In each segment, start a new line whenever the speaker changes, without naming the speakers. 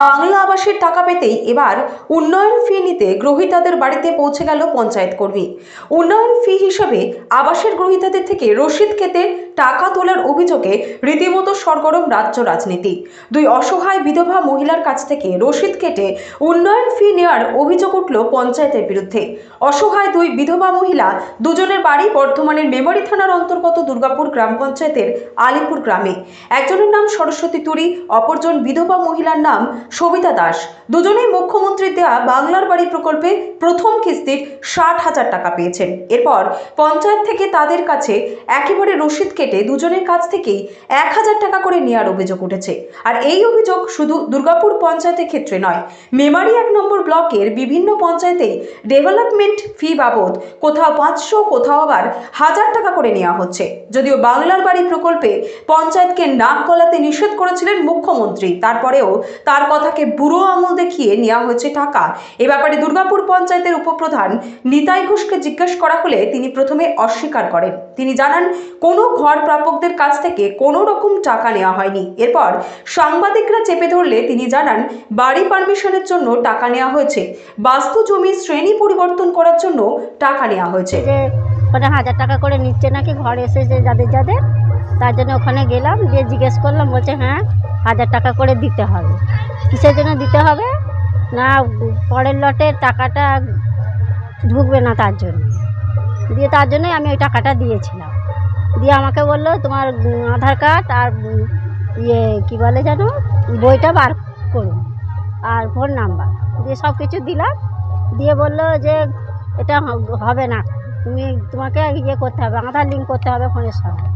বাংলা আবাসের টাকা পেতেই এবার উন্নয়ন ফি নিতে গ্রহীতাদের বাড়িতে পৌঁছে গেল পঞ্চায়েত কর্মী। উন্নয়ন ফি হিসাবে আবাসের গ্রহীতাদের থেকে রসিদ খেতে টাকা তোলার অভিযোগে রীতিমতো সরগরম রাজ্য রাজনীতি। দুই অসহায় বিধবা মহিলার কাছ থেকে রসিদ কেটে উন্নয়ন ফি নেওয়ার অভিযোগ উঠল পঞ্চায়েতের বিরুদ্ধে। অসহায় দুই বিধবা মহিলা দুজনের বাড়ি বর্ধমানের মেমারি থানার অন্তর্গত দুর্গাপুর গ্রাম পঞ্চায়েতের আলিপুর গ্রামে। একজনের নাম সরস্বতী তুরি, অপরজন বিধবা মহিলার নাম সবিতা দাস। দুজনেই মুখ্যমন্ত্রী দেয়া বাংলার বাড়ি প্রকল্পে প্রথম কিস্তির ষাট হাজার টাকা পেয়েছেন। এরপর পঞ্চায়েত থেকে তাদের কাছে একেবারে রসিদ কেটে দুজনের কাছ থেকেই এক হাজার টাকা করে নেওয়ার অভিযোগ উঠেছে। আর এই অভিযোগ শুধু দুর্গাপুর পঞ্চায়েতের ক্ষেত্রে নয়, মেমারি এক নম্বর ব্লকের বিভিন্ন পঞ্চায়েতেই ডেভেলপমেন্ট ফি বাবদ কোথাও পাঁচশো, কোথাও আবার হাজার টাকা করে নেওয়া হচ্ছে। যদিও বাংলার বাড়ি প্রকল্পে পঞ্চায়েতকে নাক গলাতে নিষেধ করেছিলেন মুখ্যমন্ত্রী, তারপরেও তার কথাকে বুড়ো আঙুল দেখিয়ে নেওয়া হয়েছে টাকা। এ ব্যাপারে দুর্গাপুর পঞ্চায়েতের উপপ্রধান নিতাই ঘোষকে জিজ্ঞেস করা হলে তিনি প্রথমে অস্বীকার করেন। তিনি জানান, কোনো ঘর প্রাপকদের কাছ থেকে কোনো রকম টাকা নেওয়া হয়নি। এরপর সাংবাদিকরা চেপে ধরলে তিনি জানান, বাড়ি পারমিশনের জন্য টাকা নেওয়া হয়েছে। বাস্তু জমি শ্রেণি পরিবর্তন করার জন্য টাকা নেওয়া হয়েছে।
ওখানে হাজার টাকা করে নিচ্ছে নাকি, ঘর এসেছে যাদের যাদের, তার জন্য ওখানে গেলাম দিয়ে জিজ্ঞেস করলাম, বলছে হ্যাঁ হাজার টাকা করে দিতে হবে। কিসের জন্য দিতে হবে? না, পরের লটের টাকাটা ঢুকবে না তার জন্য। দিয়ে তার জন্যই আমি ওই টাকাটা দিয়েছিলাম। দিয়ে আমাকে বলল, তোমার আধার কার্ড আর ইয়ে কী বলে যেন, বইটা বার করুন আর ফোন নাম্বার দিয়ে সব কিছু দিলাম। দিয়ে বলল যে, এটা হবে না। তুমি, তোমাকে ইয়ে করতে হবে, আধার লিঙ্ক করতে হবে ফোনের সঙ্গে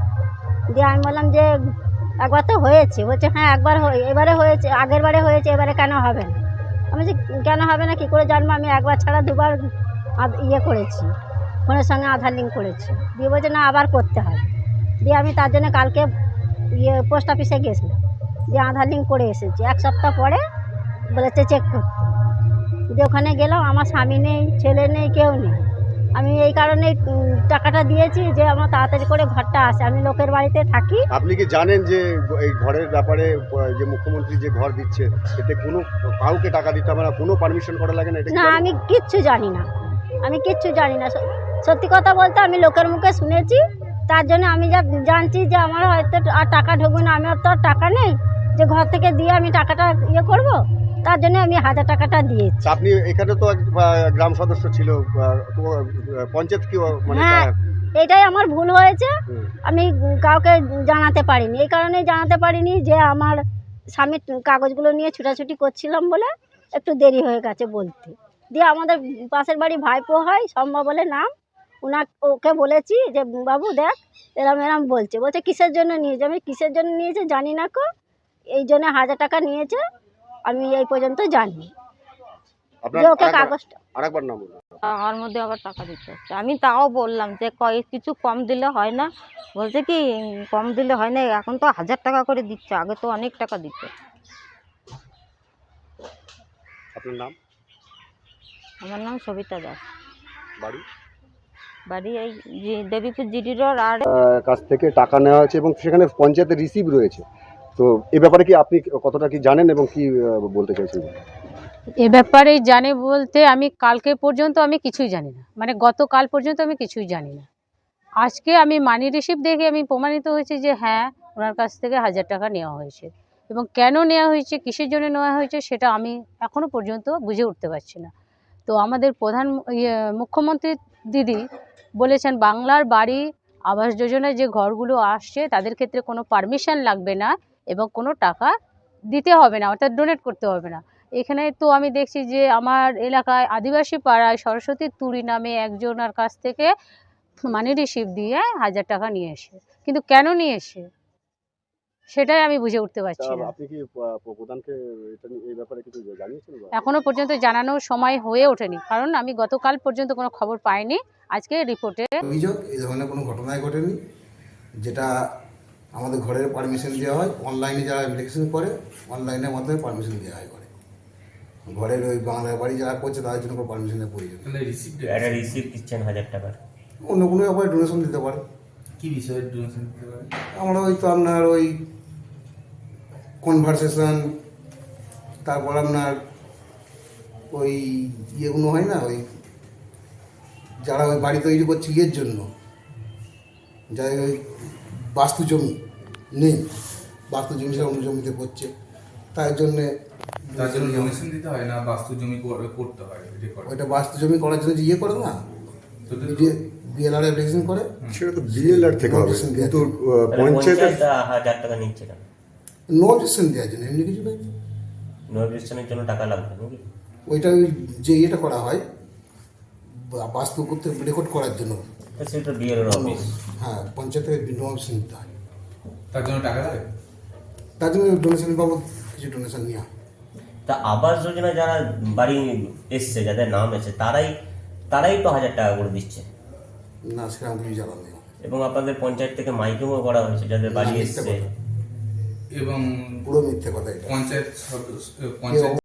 দিয়ে আমি বললাম যে, একবার তো হয়েছে। বলছে হ্যাঁ একবার এবারে হয়েছে, আগের বারে হয়েছে, এবারে কেন হবে না? আমি যে কেন হবে না? কী করে জানব? আমি একবার ছাড়া দুবার ইয়ে করেছি। ফোনের সঙ্গে আধার লিঙ্ক করেছি। দিয়ে বলছে না আবার করতে হবে। দিয়ে আমি তার জন্য কালকে ইয়ে পোস্ট অফিসে গেছিলাম। দিয়ে আধার লিঙ্ক করে এসেছি। এক সপ্তাহ পরে বলেছে চেক করতে। দিয়ে ওখানে গেলাম আমার স্বামী নেই ছেলে নেই কেউ নেই। আমি এই কারণে টাকাটা দিয়েছি যে আমার তাড়াতাড়ি করে ঘরটা আসে। আমি লোকের বাড়িতে থাকি।
আপনি কি জানেন যে এই ঘরের ব্যাপারে যে মুখ্যমন্ত্রী যে ঘর দিচ্ছে এতে কোনো কাউকে টাকা দিতে হবে না? কোনো পারমিশন করা লাগে না?
না আমি কিচ্ছু জানি না। আমি কিচ্ছু জানি না। সত্যি কথা বলতে আমি লোকের মুখে শুনেছি তার জন্য আমি যা জানছি যে আমার হয়তো আর টাকা ঢুকবে না আমার তো আর টাকা নেই যে ঘর থেকে দিয়ে আমি টাকাটা ইয়ে করব তার জন্য আমি হাজার টাকাটা দিয়েছি।
আপনি এখানে তো গ্রাম সদস্য ছিল পঞ্চায়েত কি মানে
হ্যাঁ। এটাই আমার ভুল হয়েছে আমি কাউকে জানাতে পারিনি এই কারণে জানাতে পারিনি যে আমার স্বামীর কাগজগুলো নিয়ে ছুটাছুটি করছিলাম বলে একটু দেরি হয়ে গেছে বলতে। দিয়ে আমাদের পাশের বাড়ি ভাইপো হয় সম্ভব বলে নাম ওনা ওকে বলেছি যে বাবু দেখ এরম এরম বলছে। বলছে কিসের জন্য নিয়েছে? আমি কিসের জন্য নিয়েছে জানি না কো এই জন্য হাজার টাকা নিয়েছে আমি এই পর্যন্ত জানি। যে ওকে কাগজটা
আরেকবার নাম বলুন।
মধ্যে আবার টাকা দিতে হচ্ছে। আমি তাও বললাম যে কয়েক কিছু কম দিলে হয় না? বলছে কি কম দিলে হয় না এখন তো হাজার টাকা করে দিচ্ছে আগে তো অনেক টাকা দিত।
আপনার নাম?
আমার নাম সবিতা দাস।
বাড়ি?
বাড়ি এই দেবীপুর জিডি রোড আর
কাছ থেকে টাকা নেওয়া হয়েছে এবং সেখানে পঞ্চায়েতের রিসিভ রয়েছে। তো এ ব্যাপারে কি আপনি কতটা কি জানেন এবং কি বলতে চাইছেন?
এ ব্যাপারে জানে বলতে আমি কালকে পর্যন্ত আমি কিছুই জানি না। মানে গতকাল পর্যন্ত আমি কিছুই জানি না। আজকে আমি মানি রিসিভ দেখে আমি প্রমাণিত হয়েছে যে হ্যাঁ ওনার কাছ থেকে হাজার টাকা নেওয়া হয়েছে। এবং কেন নেওয়া হয়েছে কিসের জন্য নেওয়া হয়েছে সেটা আমি এখনও পর্যন্ত বুঝে উঠতে পারছি না। তো আমাদের প্রধান ইয়ে মুখ্যমন্ত্রী দিদি বলেছেন, বাংলার বাড়ি, আবাস যোজনায় যে ঘরগুলো আসছে, তাদের ক্ষেত্রে কোনো পারমিশন লাগবে না এবং কোনো টাকা দিতে হবে না, অর্থাৎ ডোনেট করতে হবে না। এখানে তো আমি দেখছি যে আমার এলাকায় আদিবাসী পাড়ায় সরস্বতী তুরি নামে একজনের কাছ থেকে মানি রিসিভ দিয়ে হাজার টাকা নিয়ে এসে, কিন্তু কেন নিয়ে এসে? সেটাই আমি বুঝে উঠতে পারছি না।
আপনি কি প্রধানকে এই ব্যাপারে কিছু জানিয়েছেন?
এখনও পর্যন্ত জানানোর সময় হয়ে ওঠেনি। কারণ আমি গতকাল পর্যন্ত কোনো খবর পাইনি। আজকে রিপোর্টে
অভিযোগ এই ধরনের কোনো ঘটনাই ঘটেনি। যেটা আমাদের ঘরের পারমিশন দেওয়া হয় অনলাইনে যারা ইলেকশন করে অনলাইনের মাধ্যমে পারমিশন দেওয়া হয় করে ঘরের ওই বাংলার বাড়ি যারা করছে তাদের জন্য কোনো পারমিশনের প্রয়োজন
রিসিপ্ট দিচ্ছেন হাজার টাকার।
অন্য কোনো ব্যাপারে ডোনেশন দিতে পারে।
কি বিষয়ে ডোনেশন দিতে পারে?
আমরা ওই তো আপনার ওই কনভারসেশন তারপর আপনার ওই ইয়েগুলো হয় না ওই যারা ওই বাড়ি তৈরি করছে ইয়ের জন্য যাই ওই বাস্তু জমি নেই বাস্তু জমি সে অন্য জমিতে করছে তাই জন্যে
তার জন্য ডোনেশন দিতে হয় না? বাস্তু জমি কর- করতে হয়
ওইটা বাস্তু জমি করার জন্য যে ইয়ে করে না বিএলআর অ্যাপ্লিকেশন করে?
সেটা তো বিএলআর থেকে হবে। কিন্তু পঞ্চায়েতের
পঞ্চায়েত হাজার টাকা নিচ্ছে কেন?
নোটিশন দেওয়ার জন্য এমনি কিছু নেই।
নোটিফিকেশনের জন্য টাকা লাগবে নাকি?
ওইটা ওই যে ইয়েটা করা হয় বাস্তু করতে রেকর্ড করার জন্য।
সেটা বিএলওর অফিস
হ্যাঁ পঞ্চায়েতের নোটিশন নিতে হয়।
তার জন্য টাকা লাগে?
তার জন্য ডোনেশন বাবদ কিছু ডোনেশন নেওয়া। হয়।
তা আবাস যোজনা যারা বাড়ি এসছে যাদের নাম এসেছে তারাই তারাই তো হাজার টাকা করে দিচ্ছে।
না সেরকম কিছু জানা নেই।
এবং আপনাদের পঞ্চায়েত থেকে মাইকিংও করা হয়েছে যাদের বাড়ি এসছে।
এবং
পুরো মিথ্যে কথা এটা।
পঞ্চায়েত পঞ্চায়েত